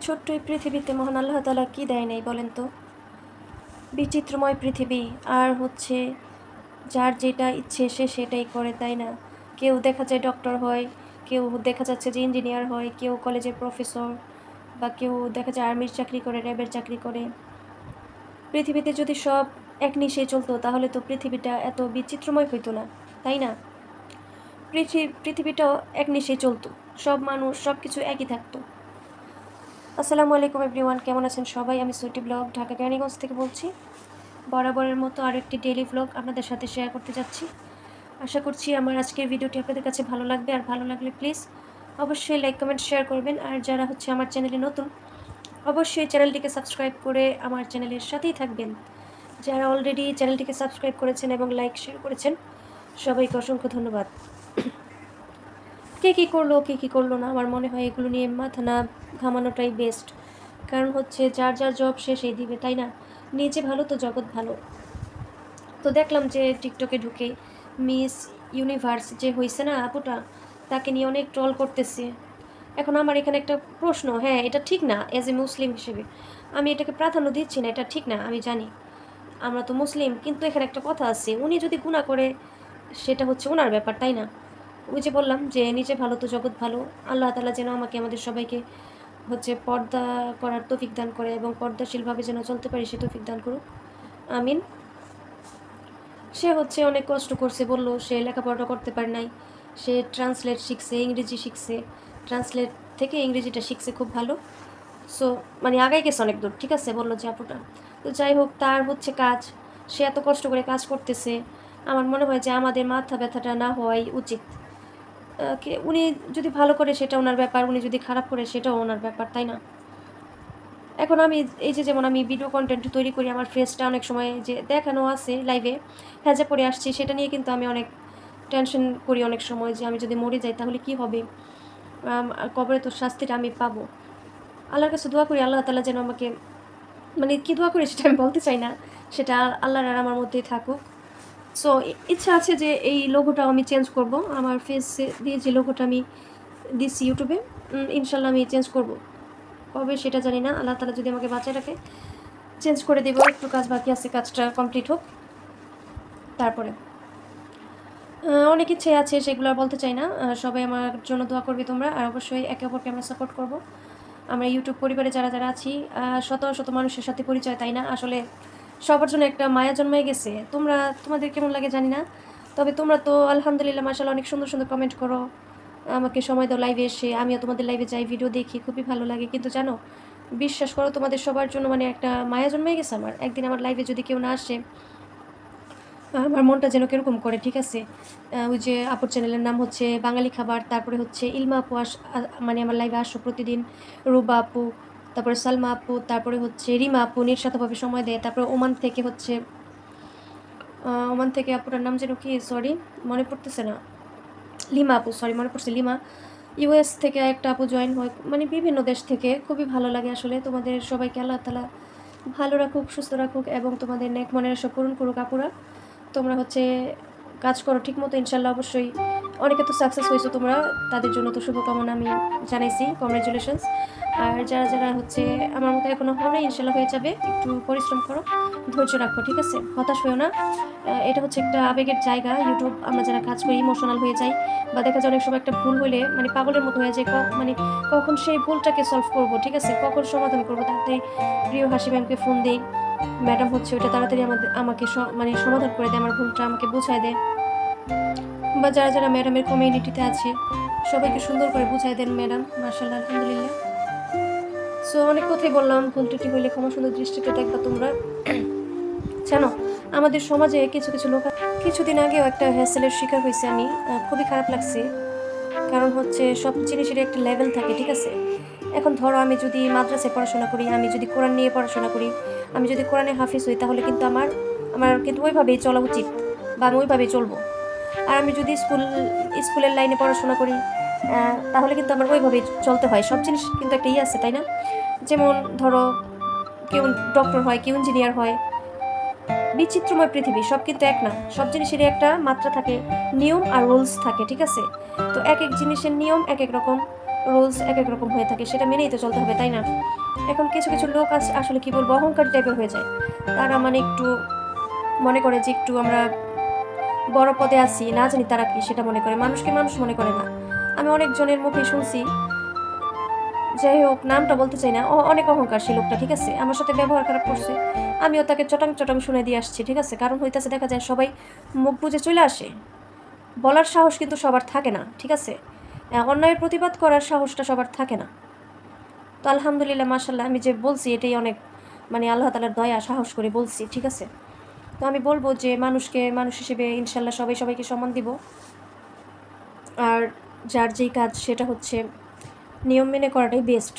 ছোট্ট এই পৃথিবীতে মহান আল্লাহ তালা কী দেয় নাই বলেন তো? বিচিত্রময় পৃথিবী, আর হচ্ছে যার যেটা ইচ্ছে সে সেটাই করে, তাই না? কেউ দেখা যায় ডক্টর হয়, কেউ দেখা যাচ্ছে যে ইঞ্জিনিয়ার হয়, কেউ কলেজের প্রফেসর বা কেউ দেখা যায় আর্মির চাকরি করে র্যাবের চাকরি করে। পৃথিবীতে যদি সব এক নিশে চলতো, তাহলে তো পৃথিবীটা এত বিচিত্রময় হইতো না, তাই না? পৃথিবী পৃথিবীটাও এক নিশে চলতো, সব মানুষ সব কিছু একই থাকতো। আসসালামু আলাইকুম এভরিওয়ান, কেমন আছেন সবাই? আমি সুইটি ব্লগ, ঢাকা ক্যানিগঞ্জ থেকে বলছি। বরাবরের মতো আরও একটি ডেলি ব্লগ আপনাদের সাথে শেয়ার করতে যাচ্ছি। আশা করছি আমার আজকের ভিডিওটি আপনাদের কাছে ভালো লাগবে। আর ভালো লাগলে প্লিজ অবশ্যই লাইক কমেন্ট শেয়ার করবেন। আর যারা হচ্ছে আমার চ্যানেলে নতুন, অবশ্যই চ্যানেলটিকে সাবস্ক্রাইব করে আমার চ্যানেলের সাথেই থাকবেন। যারা অলরেডি চ্যানেলটিকে সাবস্ক্রাইব করেছেন এবং লাইক শেয়ার করেছেন, সবাইকে অসংখ্য ধন্যবাদ। কে কী করল, কে কী করল না, আমার মনে হয় এগুলো নিয়ে মাথা না ঘামানোটাই বেস্ট কারণ হচ্ছে যার যার জব সে সেই দিবে, তাই না? নিজে ভালো তো জগৎ ভালো। তো দেখলাম যে টিকটকে ঢুকে মিস ইউনিভার্স যে হয়েছে না আপুটা, তাকে নিয়ে অনেক ট্রল করতেছে। এখন আমার এখানে একটা প্রশ্ন হ্যাঁ এটা ঠিক না অ্যাজ এ মুসলিম হিসেবে? আমি এটাকে প্রাধান্য দিচ্ছি না, এটা ঠিক না, আমি জানি। আমরা তো মুসলিম কিন্তু এখানে একটা কথা আছে, উনি যদি গুণা করে, সেটা হচ্ছে ওনার ব্যাপার, তাই না? ওই যে বললাম যে নিজে ভালো তো জগৎ ভালো, আল্লাহ তালা যেন আমাকে, আমাদের সবাইকে হচ্ছে পর্দা করার তৌফিক দান করে এবং পর্দাশীলভাবে যেন চলতে পারি সে তৌফিক দান করুক। আমিন। সে হচ্ছে অনেক কষ্ট করছে, বলল, সে লেখাপড়া করতে পারে নাই, সে ট্রান্সলেট শিখছে, ইংরেজি শিখছে ট্রান্সলেট থেকে ইংরেজিটা শিখছে খুব ভালো। সো মানে আগাই গেছে অনেক দূর, ঠিক আছে? বলল যে আপুটা। তো যাই হোক, তার হচ্ছে কাজ, সে এত কষ্ট করে কাজ করতেছে, আমার মনে হয় যে আমাদের মাথা ব্যথাটা না হওয়াই উচিত। উনি যদি ভালো করে সেটা ওনার ব্যাপার, উনি যদি খারাপ করে সেটাও ওনার ব্যাপার, তাই না? এখন আমি এই যে যেমন আমি ভিডিও কন্টেন্ট তৈরি করি, আমার ফেসটা অনেক সময় যে দেখানো আছে লাইভে হ্যাজা পরে আসছি, সেটা নিয়ে কিন্তু আমি অনেক টেনশন করি অনেক সময় যে আমি যদি মরে যাই তাহলে কি হবে? কবরে তো শাস্তিটা আমি পাবো। আল্লাহর কাছে দোয়া করি, আল্লাহ তালা যেন আমাকে মানে কী দোয়া করি সেটা আমি বলতে চাই না, সেটা আল্লাহর আর আমার মধ্যেই থাকুক। সো ইচ্ছা আছে যে এই লোগোটাও আমি চেঞ্জ করব। আমার ফেসে দিয়ে যে লোগোটা আমি দিচ্ছি ইউটিউবে ইনশাল্লাহ আমি চেঞ্জ করব। কবে সেটা জানি না। আল্লাহ তালা যদি আমাকে বাঁচায় রাখে চেঞ্জ করে দেবো। একটু কাজ বাকি আছে, কাজটা কমপ্লিট হোক। তারপরে অনেক ইচ্ছে আছে, সেগুলো আর বলতে চাই না। সবাই আমার জন্য দোয়া করবে তোমরা। আর অবশ্যই একে অপরকে আমরা সাপোর্ট করব। আমরা ইউটিউব পরিবারে যারা যারা আছি শত শত মানুষের সাথে পরিচয়, তাই না? আসলে সবার জন্য একটা মায়া জন্মায় গেছে। তোমরা, তোমাদের কেমন লাগে জানি না। তবে তোমরা তো আলহামদুলিল্লাহ মাসাল্লাহ অনেক সুন্দর সুন্দর কমেন্ট করো। আমাকে সময় দাও লাইভে এসে। আমিও তোমাদের লাইভে যাই ভিডিও দেখি, খুবই ভালো লাগে। কিন্তু জানো, বিশ্বাস করো, তোমাদের সবার জন্য মানে একটা মায়া জন্মে গেছে আমার। একদিন আমার লাইভে যদি কেউ না আসে, আমার মনটা যেন কীরকম করে, ঠিক আছে? ওই যে আপুর চ্যানেলের নাম হচ্ছে বাঙালি খাবার, তারপরে হচ্ছে ইলমা আপু আস মানে আমার লাইভে আসো প্রতিদিন। রুবা আপু তারপরে সালমা আপু, তারপরে হচ্ছে রিমা আপু নিঃস্বার্থভাবে সময় দেয়। তারপরে ওমান থেকে হচ্ছে ওমান থেকে আপুটার নাম যেন কি? সরি মনে পড়তেছে না। লিমা আপু সরি মনে পড়ছে লিমা। ইউএস থেকে একটা আপু জয়েন হয় মানে বিভিন্ন দেশ থেকে। খুবই ভালো লাগে আসলে। তোমাদের সবাইকে আল্লাহ তালা ভালো রাখুক, সুস্থ রাখুক এবং তোমাদের নেক মনের সব পূরণ করুক আপুরা। তোমরা হচ্ছে কাজ করো ঠিক মতো ইনশাল্লাহ অবশ্যই। অনেকে তো সাকসেস হয়েছো তোমরা, তাদের জন্য তো শুভকামনা আমি জানাইছি কংগ্রেচুলেশনস আর যারা যারা হচ্ছে আমার মতো এখনও হয় না ইনশাল্লাহ হয়ে যাবে, একটু পরিশ্রম করো, ধৈর্য রাখো, ঠিক আছে? হতাশ হয়েও না। এটা হচ্ছে একটা আবেগের জায়গা ইউটিউব আমরা যারা কাজ করি ইমোশনাল হয়ে যাই, বা দেখা যায় অনেক সময় একটা ভুল হলে মানে পাগলের মতো হয়ে যায় মানে কখন সেই ভুলটাকে সলভ করব, ঠিক আছে? কখন সমাধান করব? তাতে প্রিয় হাসি ম্যামকে ফোন দিই, ম্যাডাম, হচ্ছে ওটা তাড়াতাড়ি আমাদের আমাকে মানে সমাধান করে দেয় আমার ভুলটা আমাকে বোঝায় দেয় বা যারা যারা ম্যাডামের কমিউনিটিতে আছে, সবাইকে সুন্দর করে বুঝাই দেন ম্যাডাম মার্শাল্লাহ আলহামদুলিল্লাহ। সো অনেক কথাই বললাম, ভুল ত্রুটি হইলে ক্ষমা সুন্দর দৃষ্টিতে দেখবা তোমরা। জানো, আমাদের সমাজে কিছু কিছু লোক কিছুদিন আগেও একটা হ্যাসেলের শিকার হয়েছে আমি। খুবই খারাপ লাগছে। কারণ হচ্ছে সব জিনিসের একটা লেভেল থাকে, ঠিক আছে? এখন ধরো আমি যদি মাদ্রাসায় পড়াশোনা করি, আমি যদি কোরআন নিয়ে পড়াশোনা করি, আমি যদি কোরআনে হাফিজ হই, তাহলে কিন্তু আমার আমার কিন্তু ওইভাবেই চলা উচিত, বা আমি ওইভাবেই চলবো। আর আমি যদি স্কুল, স্কুলের লাইনে পড়াশোনা করি তাহলে কিন্তু আমার ওইভাবেই চলতে হয়। সব জিনিস কিন্তু একটা ইয়ে আছে, তাই না? যেমন ধরো, কেউ ডক্টর হয়, কেউ ইঞ্জিনিয়ার হয়, বিচিত্রময় পৃথিবী, সব কিন্তু এক না। সব জিনিসেরই একটা মাত্রা থাকে, নিয়ম আর রুলস থাকে, ঠিক আছে? তো এক এক জিনিসের নিয়ম এক এক রকম রুলস এক এক রকম হয়ে থাকে, সেটা মেনেই তো চলতে হবে, তাই না? এখন কিছু কিছু লোক আসলে কি বলব, অহংকার টাইপের হয়ে যায়। তারা মানে একটু মনে করে যে একটু আমরা বড় পদে আছি, না জানি তারা কি সেটা মনে করে, মানুষকে মানুষ মনে করে না। আমি অনেকজনের মুখে শুনছি। যাই হোক, নামটা বলতে চাই না। ও, অনেক অহংকার সেই লোকটা, ঠিক আছে? আমার সাথে ব্যবহার খারাপ করছে। আমিও তাকে চটাং চটাং শুনে দিয়ে আসছি, ঠিক আছে? কারণ হইতেছে, দেখা যায় সবাই মুখ বুঝে চলে আসে। বলার সাহস কিন্তু সবার থাকে না, ঠিক আছে? অন্যায়ের প্রতিবাদ করার সাহসটা সবার থাকে না। তো আলহামদুলিল্লাহ মাসাল্লাহ আমি যে বলছি এটাই অনেক মানে আল্লাহ তালার দয়া, সাহস করে বলছি, ঠিক আছে? তো আমি বলব যে মানুষকে, মানুষ হিসেবে ইনশাল্লাহ সবাই সবাইকে সম্মান দিব। আর যার যেই কাজ সেটা হচ্ছে নিয়ম মেনে করাটাই বেস্ট